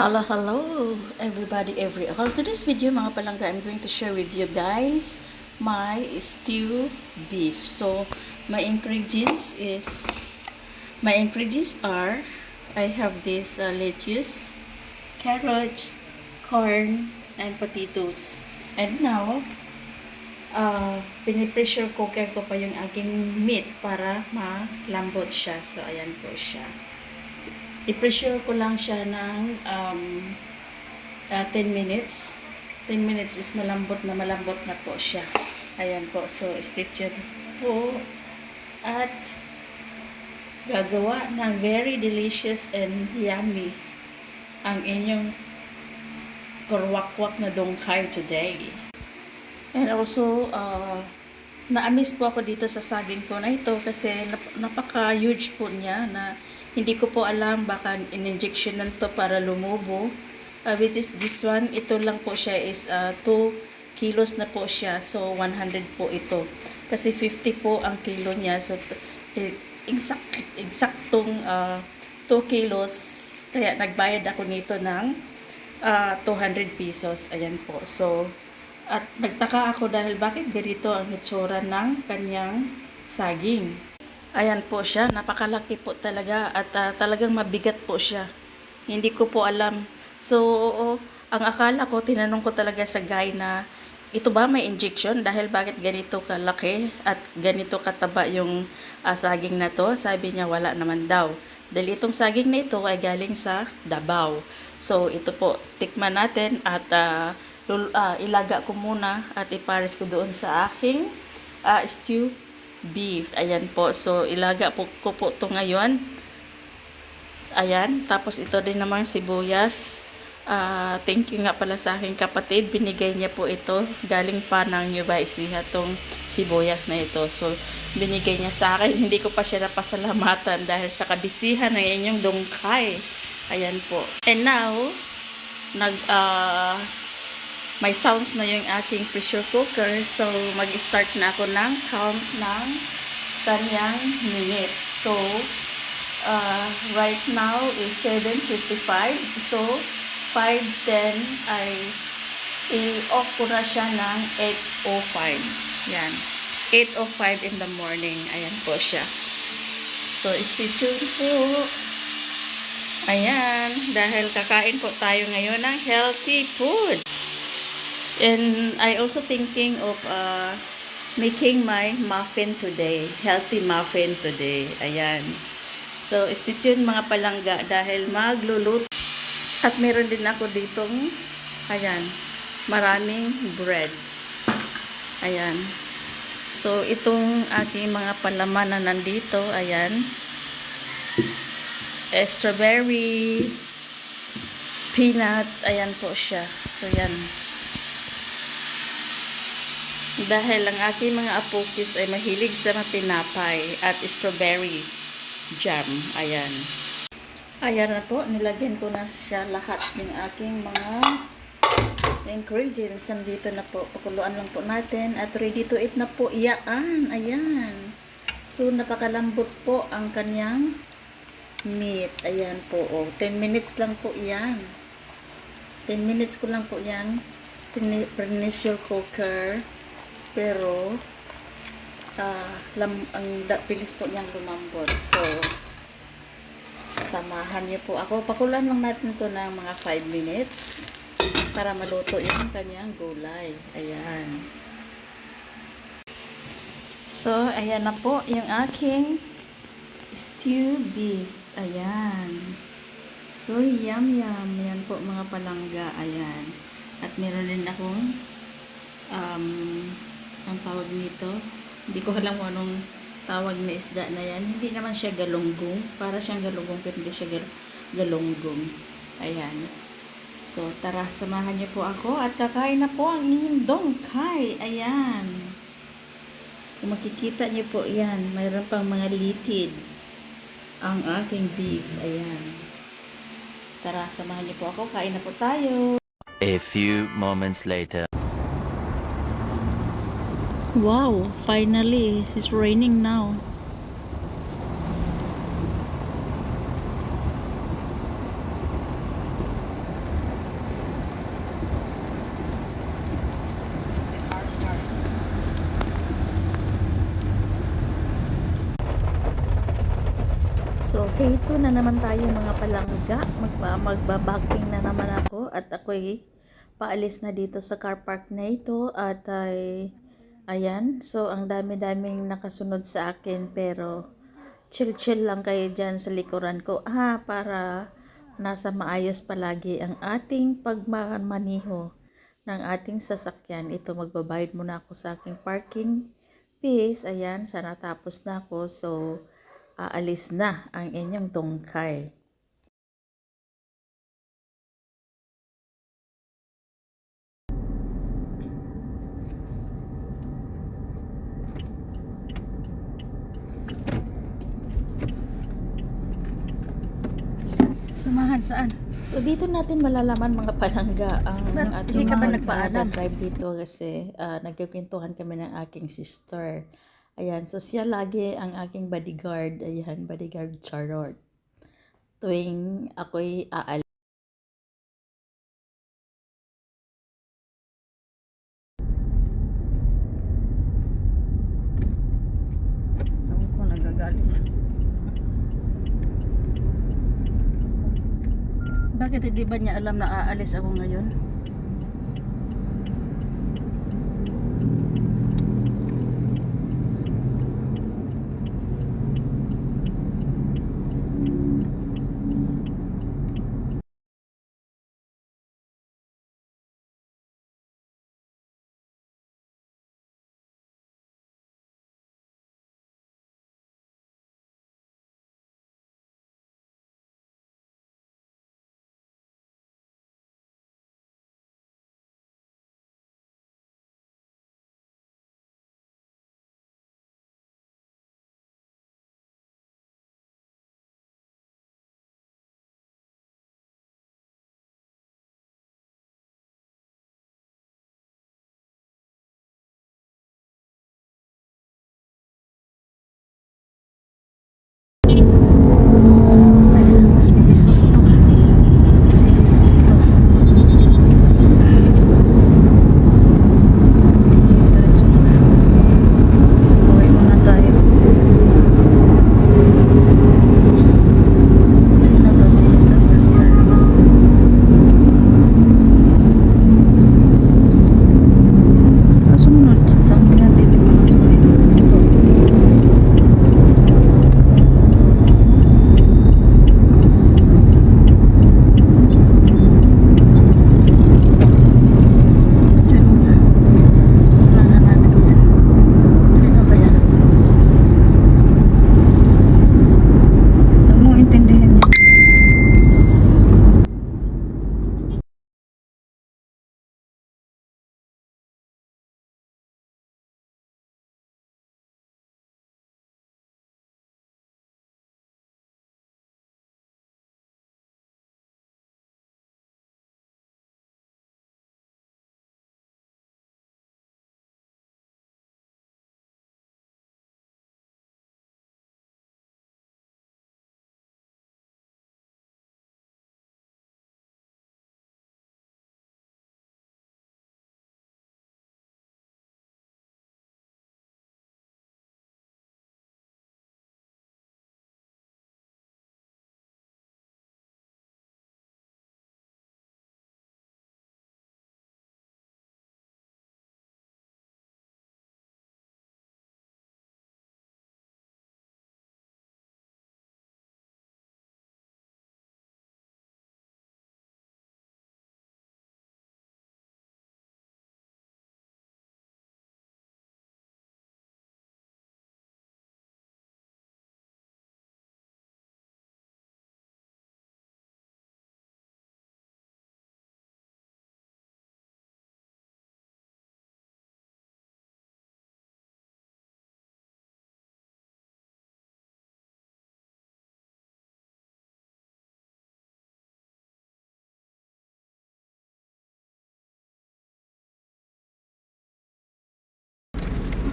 Hello, hello, everybody, everyone. Today's video, mga palangga, I'm going to share with you guys my stew beef. So, my ingredients is, my ingredients are, I have this uh, lettuce, carrots, corn, and potatoes. And now, uh, pinipressure cooker ko pa yung aking meat para malambot siya. So, ayan po siya i-pressure ko lang siya ng um, uh, 10 minutes. 10 minutes is malambot na malambot na po siya. Ayan po. So, stay tuned po. At gagawa ng very delicious and yummy ang inyong kurwakwak na dongkay today. And also, uh, na-amaze po ako dito sa saging po na ito kasi nap- napaka-huge po niya na hindi ko po alam baka in-injection lang to para lumubo. Uh, which is this one, ito lang po siya is uh, 2 kilos na po siya. So, 100 po ito. Kasi 50 po ang kilo niya. So, eh, exact, exactong uh, 2 kilos. Kaya nagbayad ako nito ng uh, 200 pesos. Ayan po. So, at nagtaka ako dahil bakit ganito ang hitsura ng kanyang saging. Ayan po siya, napakalaki po talaga at ah, talagang mabigat po siya. Hindi ko po alam. So, ang akala ko, tinanong ko talaga sa guy na ito ba may injection dahil bakit ganito kalaki at ganito kataba yung ah, saging na to? Sabi niya wala naman daw. Dahil itong saging na ito ay galing sa Davao. So, ito po, tikman natin at lul- ah, ilaga ko muna at ipares ko doon sa aking ah, stew beef. Ayan po. So, ilaga po ko po ito ngayon. Ayan. Tapos, ito din namang sibuyas. Ah, thank you nga pala sa aking kapatid. Binigay niya po ito. Galing pa ng Nueva Ecija itong sibuyas na ito. So, binigay niya sa akin. Hindi ko pa siya napasalamatan dahil sa kabisihan ng inyong dungkay. Ayan po. And now, nag, ah, may sounds na yung aking pressure cooker. So, mag-start na ako ng count ng kanyang minutes. So, uh, right now is 7.55. So, 5.10 ay i-off ko na siya ng 8.05. Yan. 8.05 in the morning. Ayan po siya. So, stay tuned po. Ayan. Dahil kakain po tayo ngayon ng healthy food. And I also thinking of uh, making my muffin today. Healthy muffin today. Ayan. So, stay tuned mga palangga dahil magluluto. At meron din ako ditong, ayan, maraming bread. Ayan. So, itong aking mga palaman na nandito, ayan, eh, strawberry, peanut, ayan po siya. So, yan. Dahil ang aking mga apokis ay mahilig sa matinapay at strawberry jam. Ayan. Ayan na po. Nilagyan ko na siya lahat ng aking mga ingredients. Nandito na po. Pakuluan lang po natin. At ready to eat na po. Iyaan. Ayan. So, napakalambot po ang kanyang meat. Ayan po. Oh. 10 minutes lang po yan. 10 minutes ko lang po yan. Pressure cooker. Pero, ah, lam, ang da, bilis po niyang lumambot. So, samahan niyo po ako. Pakulan lang natin to ng mga 5 minutes para maluto yung kanyang gulay. Ayan. So, ayan na po yung aking stew beef. Ayan. So, yum yum. Yan po mga palangga. Ayan. At meron din akong um, ang tawag nito. Hindi ko alam kung anong tawag na isda na yan. Hindi naman siya galunggong. Para siyang galunggong pero hindi siya gal- galunggong. Ayan. So, tara, samahan niyo po ako at kakain na po ang inyong dongkay. Ayan. Kung makikita niyo po yan, mayroon pang mga litid ang aking beef. Ayan. Tara, samahan niyo po ako. Kain na po tayo. A few moments later. Wow, finally, it's raining now. So, heto na naman tayo mga palangga. Magba magbabaking na naman ako at ako'y paalis na dito sa car park na ito at ay ayan. So, ang dami-daming nakasunod sa akin pero chill-chill lang kayo dyan sa likuran ko. Ah, para nasa maayos palagi ang ating pagmamaniho ng ating sasakyan. Ito, magbabayad muna ako sa aking parking fees. Ayan, sana tapos na ako. So, aalis na ang inyong tungkay. Samahan saan? So, dito natin malalaman mga palangga ang Ba't ating hindi ka ba nagpaalam? drive dito kasi uh, nagkikwentuhan kami ng aking sister. Ayan, so siya lagi ang aking bodyguard. Ayan, bodyguard Charlotte. Tuwing ako'y aalis. Bakit hindi ba niya alam na aalis ako ngayon?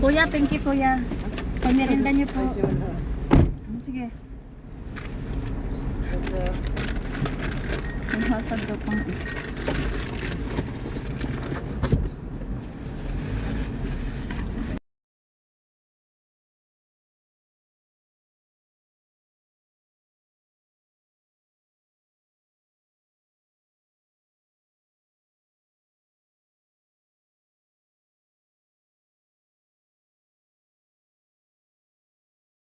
Kuya, thank you kuya. Pamirinda niyo po. Sige. Ang hatag daw pang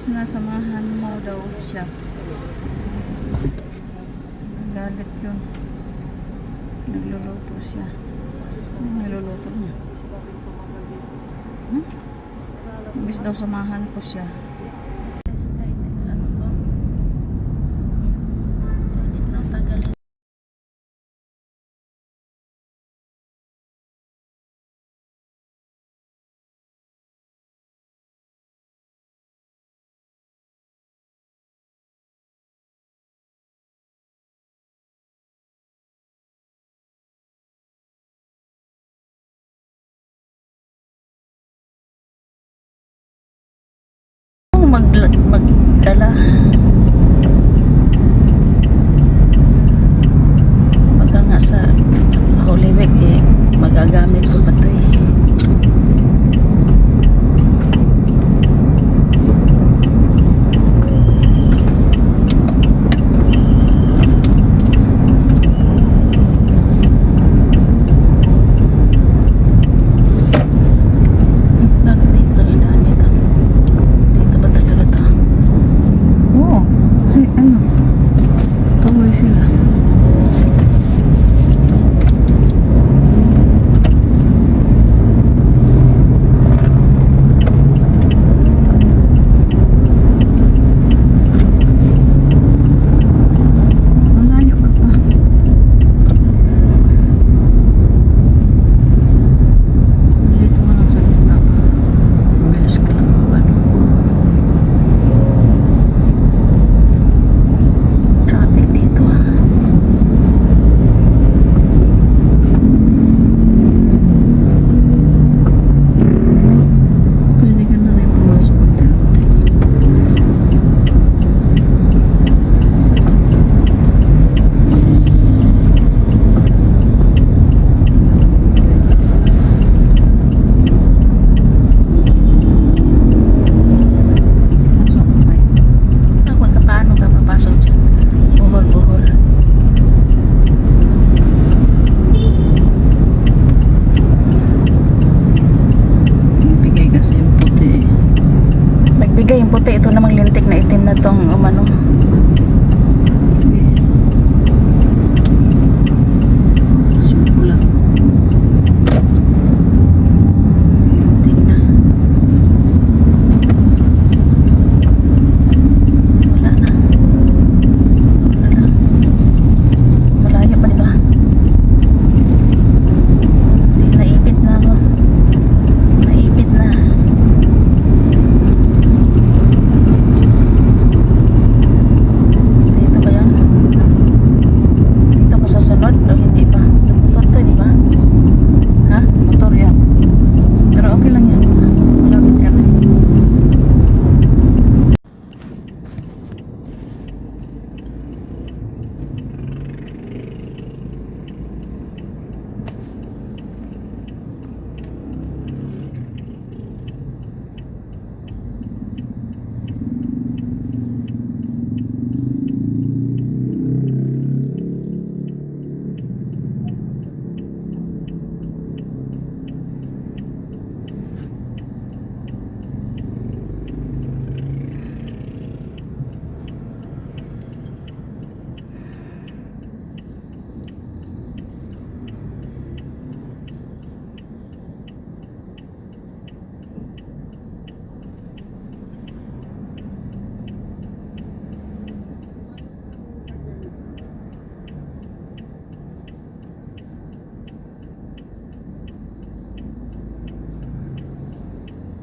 guys na samahan mo daw siya. Nagalit yun. Nagluluto siya. Ano nagluluto niya? Hmm? imbis daw samahan ko siya. magdala.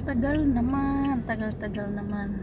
tagal naman tagal tagal naman.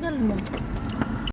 Tagal mo.